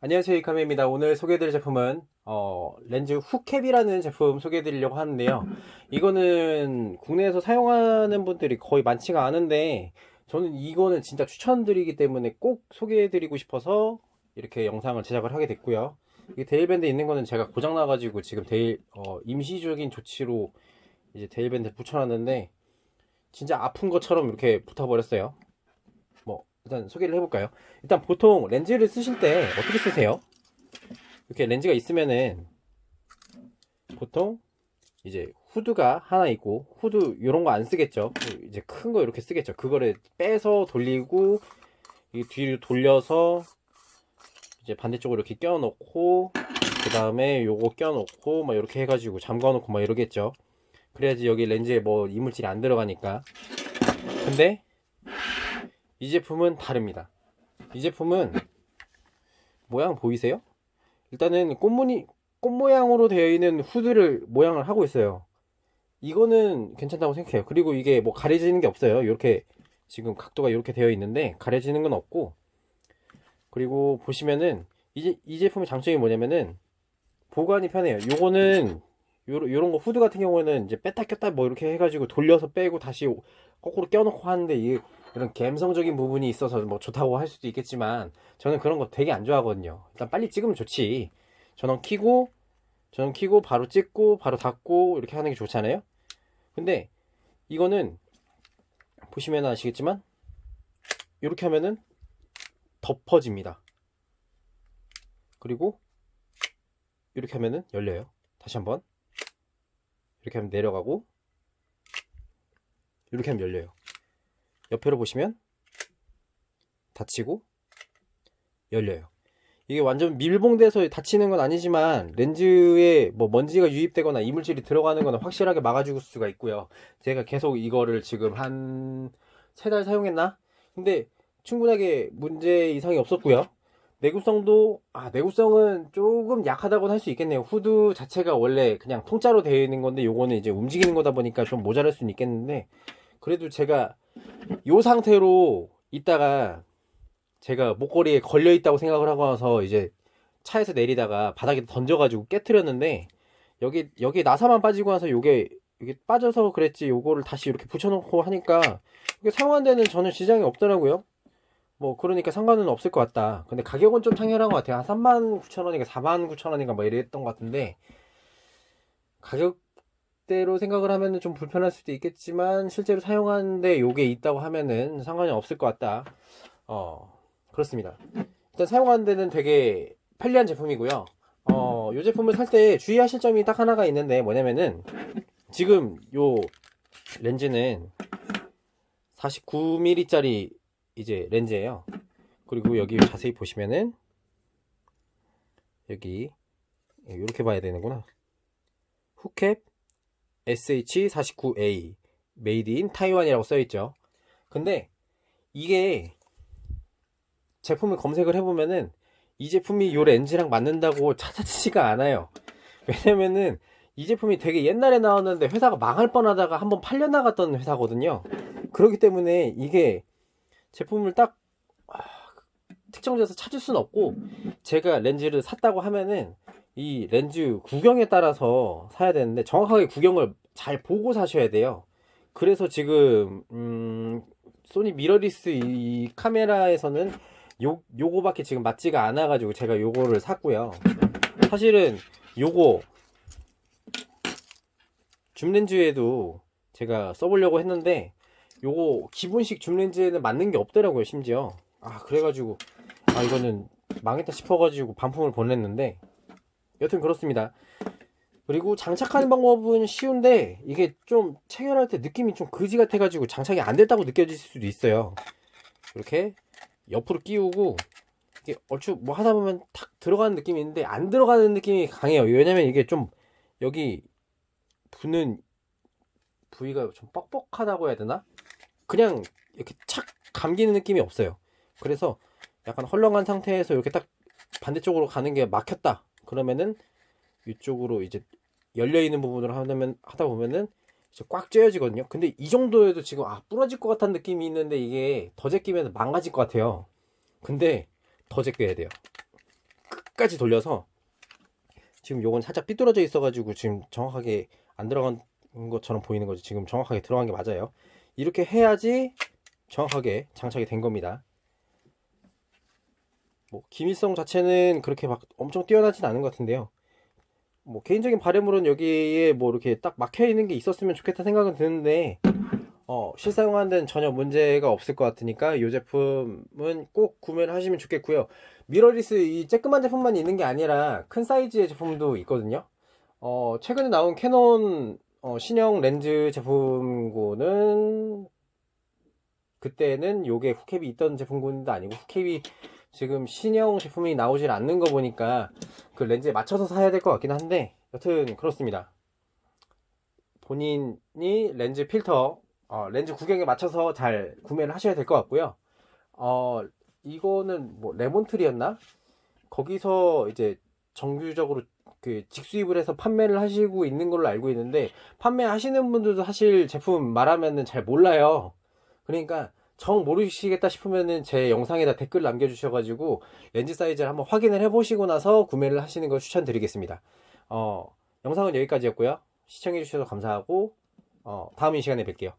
안녕하세요 이카메입니다. 오늘 소개해드릴 제품은 어, 렌즈 후캡이라는 제품 소개해드리려고 하는데요. 이거는 국내에서 사용하는 분들이 거의 많지가 않은데 저는 이거는 진짜 추천드리기 때문에 꼭 소개해드리고 싶어서 이렇게 영상을 제작을 하게 됐고요. 이 데일밴드 있는 거는 제가 고장나가지고 지금 데일 어, 임시적인 조치로 이제 데일밴드 붙여놨는데 진짜 아픈 것처럼 이렇게 붙어버렸어요. 뭐 일단 소개를 해볼까요 일단 보통 렌즈를 쓰실 때 어떻게 쓰세요? 이렇게 렌즈가 있으면은 보통 이제 후드가 하나 있고 후드 이런 거 안 쓰겠죠. 이제 큰 거 이렇게 쓰겠죠. 그거를 빼서 돌리고 이 뒤로 돌려서 이제 반대쪽으로 이렇게 껴놓고 그 다음에 요거 껴놓고 막 이렇게 해가지고 잠가놓고 막 이러겠죠. 그래야지 여기 렌즈에 뭐 이물질이 안 들어가니까. 근데 이 제품은 다릅니다. 이 제품은 모양 보이세요? 일단은 꽃무늬 꽃 모양으로 되어 있는 후드를 모양을 하고 있어요. 이거는 괜찮다고 생각해요. 그리고 이게 뭐 가려지는 게 없어요. 이렇게 지금 각도가 이렇게 되어 있는데 가려지는 건 없고 그리고 보시면은 이, 이 제품의 장점이 뭐냐면은 보관이 편해요. 요거는 요런, 요런 거 후드 같은 경우에는 이제 뺐다 꼈다 뭐 이렇게 해가지고 돌려서 빼고 다시 거꾸로 껴놓고 하는데 이 이런 감성적인 부분이 있어서 뭐 좋다고 할 수도 있겠지만 저는 그런 거 되게 안 좋아하거든요. 일단 빨리 찍으면 좋지. 전원 키고 전원 키고 바로 찍고 바로 닫고 이렇게 하는 게 좋잖아요. 근데 이거는 보시면 아시겠지만 이렇게 하면은 덮어집니다. 그리고 이렇게 하면은 열려요. 다시 한번 이렇게 하면 내려가고 이렇게 하면 열려요. 옆으로 보시면 닫히고 열려요. 이게 완전 밀봉돼서 닫히는 건 아니지만 렌즈에 뭐 먼지가 유입되거나 이물질이 들어가는 거는 확실하게 막아줄 수가 있고요. 제가 계속 이거를 지금 한 세 달 사용했나? 근데 충분하게 문제 이상이 없었고요. 내구성도 아 내구성은 조금 약하다고는 할 수 있겠네요. 후드 자체가 원래 그냥 통짜로 되어 있는 건데 요거는 이제 움직이는 거다 보니까 좀 모자랄 수는 있겠는데 그래도 제가 요 상태로 있다가 제가 목걸이에 걸려 있다고 생각을 하고 나서 이제 차에서 내리다가 바닥에 던져가지고 깨트렸는데 여기 여기 나사만 빠지고 나서 요게 이게 빠져서 그랬지 요거를 다시 이렇게 붙여놓고 하니까 이게 사용한 데는 전혀 지장이 없더라고요. 뭐 그러니까 상관은 없을 것 같다. 근데 가격은 좀 상혈한 것 같아요. 한 3만 9천 원인가 4만 9천 원인가 뭐 이랬던 것 같은데 가격대로 생각을 하면은 좀 불편할 수도 있겠지만 실제로 사용하는데 요게 있다고 하면은 상관이 없을 것 같다. 어 그렇습니다. 일단 사용하는 데는 되게 편리한 제품이고요. 어, 이 제품을 살 때 주의하실 점이 딱 하나가 있는데 뭐냐면은 지금 요 렌즈는 49mm짜리 이제 렌즈예요. 그리고 여기 자세히 보시면은 여기 이렇게 봐야 되는구나. 후캡 SH49A 메이드 인 타이완이라고 써 있죠. 근데 이게 제품을 검색을 해보면은 이 제품이 요 렌즈랑 맞는다고 찾아지지가 않아요. 왜냐면은 이 제품이 되게 옛날에 나왔는데 회사가 망할 뻔하다가 한번 팔려나갔던 회사거든요. 그렇기 때문에 이게 제품을 딱 아, 특정지에서 찾을 수는 없고 제가 렌즈를 샀다고 하면은 이 렌즈 구경에 따라서 사야 되는데 정확하게 구경을 잘 보고 사셔야 돼요. 그래서 지금 음, 소니 미러리스 이 카메라에서는 요, 요거밖에 지금 맞지가 않아 가지고 제가 요거를 샀고요. 사실은 요거 줌 렌즈에도 제가 써보려고 했는데 요거 기본식 줌렌즈에는 맞는 게 없더라고요 심지어 아 그래가지고 아 이거는 망했다 싶어가지고 반품을 보냈는데 여튼 그렇습니다 그리고 장착하는 방법은 쉬운데 이게 좀 체결할 때 느낌이 좀 거지 같아가지고 장착이 안 됐다고 느껴질 수도 있어요 이렇게 옆으로 끼우고 이게 얼추 뭐 하다 보면 탁 들어가는 느낌이 있는데 안 들어가는 느낌이 강해요. 왜냐면 이게 좀 여기 부는 부위가 좀 뻑뻑하다고 해야 되나? 그냥 이렇게 착 감기는 느낌이 없어요. 그래서 약간 헐렁한 상태에서 이렇게 딱 반대쪽으로 가는 게 막혔다. 그러면은 이쪽으로 이제 열려 있는 부분으로 하면 하다 보면은 이제 꽉 조여지거든요. 근데 이 정도에도 지금 아 부러질 것 같다는 느낌이 있는데 이게 더 제끼면 망가질 것 같아요. 근데 더 제껴야 돼요. 끝까지 돌려서 지금 요건 살짝 삐뚤어져 있어가지고 지금 정확하게 안 들어간 것처럼 보이는 거죠. 지금 정확하게 들어간 게 맞아요. 이렇게 해야지 정확하게 장착이 된 겁니다. 뭐 기밀성 자체는 그렇게 막 엄청 뛰어나진 않은 것 같은데요. 뭐 개인적인 바람으로는 여기에 뭐 이렇게 딱 막혀 있는 게 있었으면 좋겠다 생각은 드는데 어, 실사용하는 데는 전혀 문제가 없을 것 같으니까 이 제품은 꼭 구매를 하시면 좋겠고요. 미러리스 이 쬐끄만 제품만 있는 게 아니라 큰 사이즈의 제품도 있거든요. 어, 최근에 나온 캐논 어, 신형 렌즈 제품군은 그때는 요게 후캡이 있던 제품군도 아니고 후캡이 지금 신형 제품이 나오질 않는 거 보니까 그 렌즈에 맞춰서 사야 될 것 같긴 한데 여튼 그렇습니다. 본인이 렌즈 필터 어, 렌즈 구경에 맞춰서 잘 구매를 하셔야 될 것 같고요. 어, 이거는 뭐 레몬트리였나? 거기서 이제 정규적으로 그 직수입을 해서 판매를 하시고 있는 걸로 알고 있는데 판매하시는 분들도 사실 제품 말하면은 잘 몰라요. 그러니까 정 모르시겠다 싶으면은 제 영상에다 댓글 남겨주셔가지고 렌즈 사이즈를 한번 확인을 해보시고 나서 구매를 하시는 걸 추천드리겠습니다. 어, 영상은 여기까지였고요. 시청해주셔서 감사하고 어, 다음 이 시간에 뵐게요.